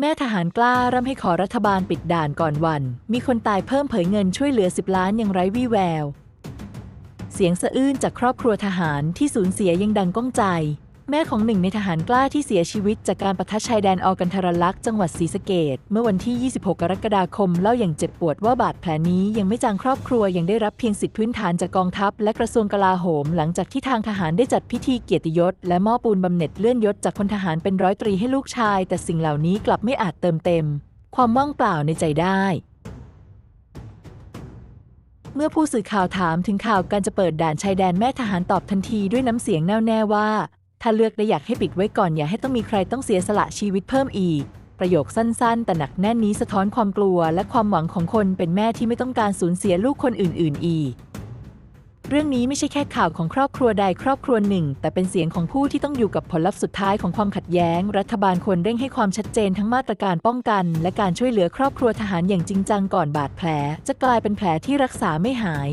แม่ทหารกล้าร่ำให้ขอรัฐบาลปิดด่านก่อนวัน มีคนตายเพิ่มเผยเงินช่วยเหลือ 10 ล้านยังไร้วี่แวว เสียงสะอื้นจากครอบครัวทหารที่สูญเสียยังดังก้องใจ แม่ของหนึ่งในทหารกล้าที่เสียชีวิต จากการประทะชายแดนออกันทรลักษ์จังหวัดศรีสะเกดเมื่อวันที่ 26 กรกฎาคมเล่าอย่างเจ็บปวดว่าบาดแผลนี้ยังไม่จางครอบครัวยังได้รับเพียงสิทธิพื้นฐานจากกองทัพ และกระทรวงกลาโหม หลังจากที่ทางทหารได้จัดพิธีเกียรติยศ และมอบปูนบำเหน็จเลื่อนยศจากพลทหารเป็นร้อยตรีให้ลูกชาย แต่สิ่งเหล่านี้กลับไม่อาจเติมเต็ม ความว่างเปล่าในใจได้เมื่อผู้สื่อข่าวถามถึงข่าวการจะเปิดด่านชายแดนแม่ทหารตอบทันทีด้วยน้ำเสียงแน่วแน่ว่า ถ้าเลือกได้อยากให้ปิดไว้ก่อนอย่าให้ต้องมีใครต้องเสียสละชีวิตเพิ่มอีก ประโยคสั้นๆ แต่หนักแน่นนี้สะท้อนความกลัว และความหวังของคนเป็นแม่ที่ไม่ต้องการสูญเสียลูกคนอื่น ๆ อีก เรื่องนี้ไม่ใช่แค่ข่าวของครอบครัวใดครอบครัวหนึ่ง แต่เป็นเสียงของผู้ที่ต้องอยู่กับผลลัพธ์สุดท้ายของความขัดแย้ง รัฐบาลควรเร่งให้ความชัดเจนทั้งมาตรการป้องกัน และการช่วยเหลือครอบครัวทหารอย่างจริงจังก่อนบาดแผล จะกลายเป็นแผลที่รักษาไม่หาย